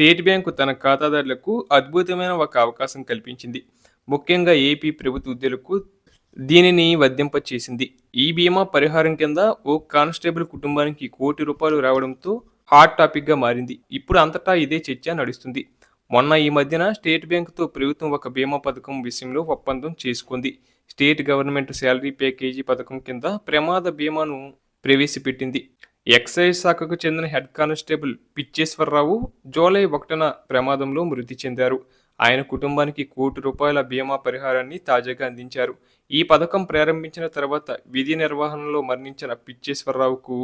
State bank తన ఖాతాదారులకు అద్భుతమైన ఒక అవకాశం కల్పించింది. ముఖ్యంగా ఏపీ ప్రభుత్వ ఉద్యోగులకు దీనిని వర్ధింప చేసింది ఈ బీమా పరిహారం కింద ఓ కానిస్టేబుల్ కుటుంబానికి కోటి రూపాయలు రావడంతో హాట్ టాపిక్గా మారింది. ఇప్పుడు అంతటా ఇదే చర్చ నడుస్తుంది. మొన్న ఈ మధ్యన స్టేట్ బ్యాంకుతో ప్రభుత్వం ఒక బీమా పథకం విషయంలో ఒప్పందం చేసుకుంది. స్టేట్ గవర్నమెంట్ శాలరీ ప్యాకేజీ పథకం కింద ప్రమాద బీమాను ప్రవేశపెట్టింది. ఎక్సైజ్ శాఖకు చెందిన హెడ్ కానిస్టేబుల్ పిచ్చేశ్వరరావు జూలై ఒకటిన ప్రమాదంలో మృతి చెందారు. ఆయన కుటుంబానికి కోటి రూపాయల బీమా పరిహారాన్ని తాజాగా అందించారు. ఈ పథకం ప్రారంభించిన తర్వాత విధి నిర్వహణలో మరణించిన పిచ్చేశ్వరరావుకు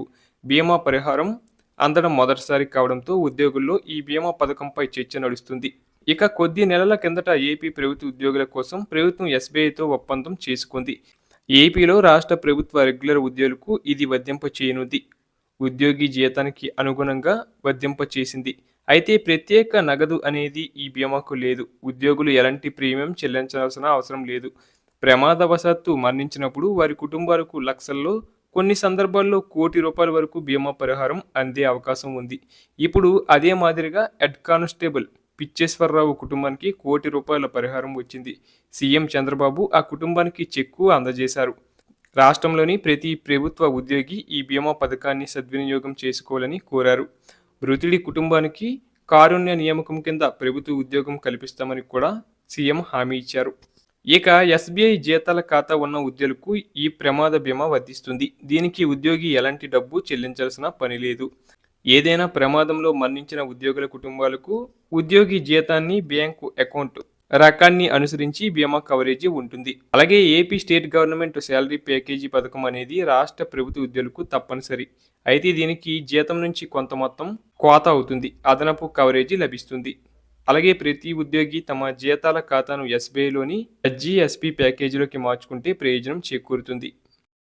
బీమా పరిహారం అందడం మొదటిసారి కావడంతో ఉద్యోగుల్లో ఈ బీమా పథకంపై చర్చ నడుస్తుంది. ఇక కొద్ది నెలల కిందట ఏపీ ప్రభుత్వ ఉద్యోగుల కోసం ప్రభుత్వం ఎస్బీఐతో ఒప్పందం చేసుకుంది. ఏపీలో రాష్ట్ర ప్రభుత్వ రెగ్యులర్ ఉద్యోగులకు ఇది వర్తింప చేయనుంది ఉద్యోగి జీతానికి అనుగుణంగా వర్తింప చేసింది అయితే ప్రత్యేక నగదు అనేది ఈ బీమాకు లేదు. ఉద్యోగులు ఎలాంటి ప్రీమియం చెల్లించాల్సిన అవసరం లేదు. ప్రమాదవశాత్తు మరణించినప్పుడు వారి కుటుంబాలకు లక్షల్లో కొన్ని సందర్భాల్లో కోటి రూపాయల వరకు బీమా పరిహారం అందే అవకాశం ఉంది. ఇప్పుడు అదే మాదిరిగా హెడ్ కానిస్టేబుల్ పిచ్చేశ్వరరావు కుటుంబానికి కోటి రూపాయల పరిహారం వచ్చింది. సీఎం చంద్రబాబు ఆ కుటుంబానికి చెక్కు అందజేశారు. రాష్ట్రంలోని ప్రతి ప్రభుత్వ ఉద్యోగి ఈ బీమా పథకాన్ని సద్వినియోగం చేసుకోవాలని కోరారు. మృతుడి కుటుంబానికి కారుణ్య నియామకం కింద ప్రభుత్వ ఉద్యోగం కల్పిస్తామని కూడా సీఎం హామీ ఇచ్చారు. ఇక ఎస్బీఐ జీతాల ఖాతా ఉన్న ఉద్యోగులకు ఈ ప్రమాద బీమా వర్తిస్తుంది. దీనికి ఉద్యోగి ఎలాంటి డబ్బు చెల్లించాల్సిన పని లేదు. ఏదైనా ప్రమాదంలో మరణించిన ఉద్యోగుల కుటుంబాలకు ఉద్యోగి జీతాన్ని బ్యాంకు అకౌంట్ రకాన్ని అనుసరించి బీమా కవరేజీ ఉంటుంది. అలాగే AP state government salary package పథకం అనేది రాష్ట్ర ప్రభుత్వ ఉద్యోగులకు తప్పనిసరి. అయితే దీనికి జీతం నుంచి కొంత మొత్తం కోత అవుతుంది. అదనపు కవరేజీ లభిస్తుంది. అలాగే ప్రతి ఉద్యోగి తమ జీతాల ఖాతాను ఎస్బీఐలోని ఎస్జీఎస్పీ ప్యాకేజీలోకి మార్చుకుంటే ప్రయోజనం చేకూరుతుంది.